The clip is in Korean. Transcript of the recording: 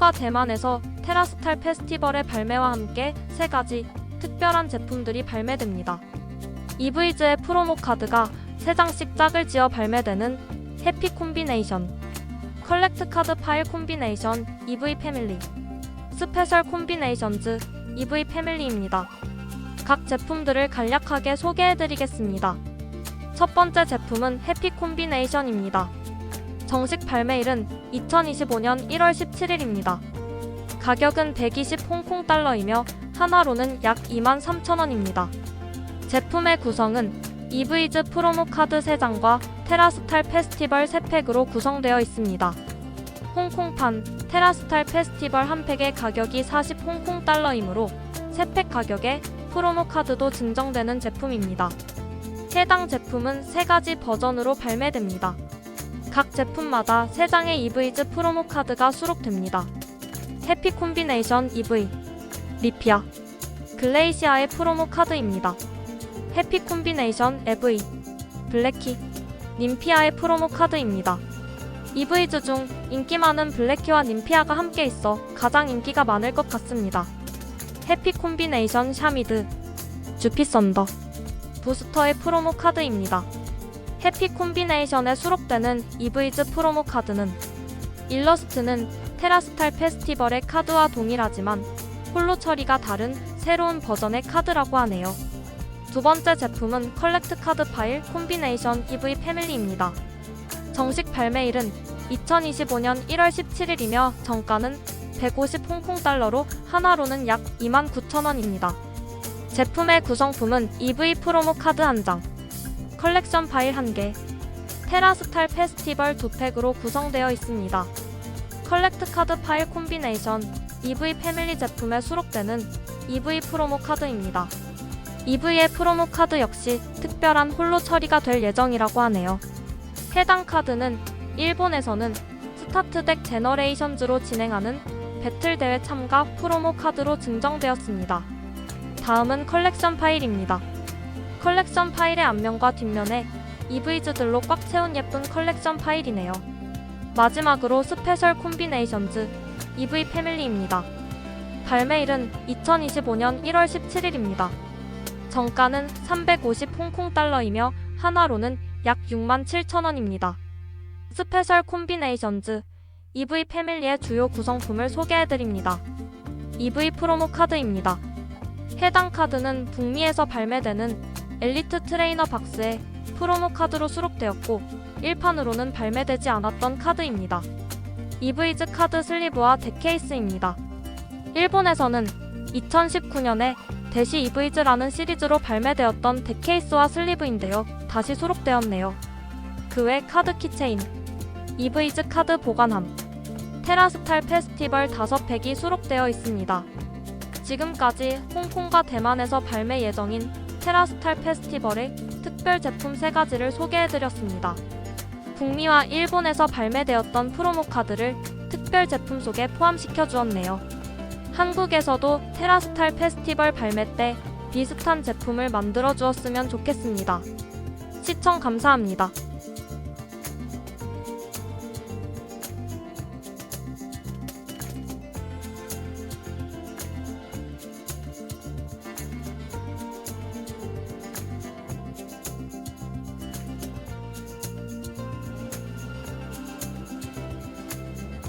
홍콩과 대만에서 테라스탈 페스티벌의 발매와 함께 세 가지 특별한 제품들이 발매됩니다. 이브이즈의 프로모 카드가 3장씩 짝을 지어 발매되는 해피 콤비네이션, 컬렉트 카드 파일 콤비네이션 EV 패밀리, 스페셜 콤비네이션즈 EV 패밀리입니다. 각 제품들을 간략하게 소개해드리겠습니다. 첫 번째 제품은 해피 콤비네이션입니다. 정식 발매일은 2025년 1월 17일입니다. 가격은 120 홍콩 달러이며 하나로는 약 23,000원입니다. 제품의 구성은 이브이즈 프로모 카드 3장과 테라스탈 페스티벌 3팩으로 구성되어 있습니다. 홍콩판 테라스탈 페스티벌 한 팩의 가격이 40 홍콩 달러이므로 3팩 가격에 프로모 카드도 증정되는 제품입니다. 해당 제품은 3가지 버전으로 발매됩니다. 각 제품마다 3장의 이브이즈 프로모 카드가 수록됩니다. 해피 콤비네이션 EV, 리피아, 글레이시아의 프로모 카드입니다. 해피 콤비네이션 EV, 블랙키, 님피아의 프로모 카드입니다. EV즈 중 인기 많은 블랙키와 님피아가 함께 있어 가장 인기가 많을 것 같습니다. 해피 콤비네이션 샤미드, 주피 썬더, 부스터의 프로모 카드입니다. 해피 콤비네이션에 수록되는 이브이즈 프로모 카드는 일러스트는 테라스탈 페스티벌의 카드와 동일하지만 홀로 처리가 다른 새로운 버전의 카드라고 하네요. 두 번째 제품은 컬렉트 카드 파일 콤비네이션 EV 패밀리입니다. 정식 발매일은 2025년 1월 17일이며 정가는 150 홍콩 달러로 하나로는 약 29,000원입니다. 제품의 구성품은 EV 프로모 카드 1장, 컬렉션 파일 1개, 테라스탈 페스티벌 2팩으로 구성되어 있습니다. 컬렉트 카드 파일 콤비네이션 EV 패밀리 제품에 수록되는 EV 프로모 카드입니다. EV의 프로모 카드 역시 특별한 홀로 처리가 될 예정이라고 하네요. 해당 카드는 일본에서는 스타트덱 제너레이션즈로 진행하는 배틀 대회 참가 프로모 카드로 증정되었습니다. 다음은 컬렉션 파일입니다. 컬렉션 파일의 앞면과 뒷면에 EV즈들로 꽉 채운 예쁜 컬렉션 파일이네요. 마지막으로 스페셜 콤비네이션즈 EV 패밀리입니다. 발매일은 2025년 1월 17일입니다. 정가는 350 홍콩 달러이며 하나로는 약 6만 7천 원입니다. 스페셜 콤비네이션즈 EV 패밀리의 주요 구성품을 소개해드립니다. EV 프로모 카드입니다. 해당 카드는 북미에서 발매되는 엘리트 트레이너 박스에 프로모 카드로 수록되었고 1판으로는 발매되지 않았던 카드입니다. EV즈 카드 슬리브와 덱케이스입니다. 일본에서는 2019년에 대시 EV즈라는 시리즈로 발매되었던 덱케이스와 슬리브인데요. 다시 수록되었네요. 그 외 카드 키체인, EV즈 카드 보관함, 테라스탈 페스티벌 5팩이 수록되어 있습니다. 지금까지 홍콩과 대만에서 발매 예정인 테라스탈 페스티벌의 특별 제품 3가지를 소개해드렸습니다. 북미와 일본에서 발매되었던 프로모 카드를 특별 제품 속에 포함시켜 주었네요. 한국에서도 테라스탈 페스티벌 발매 때 비슷한 제품을 만들어 주었으면 좋겠습니다. 시청 감사합니다.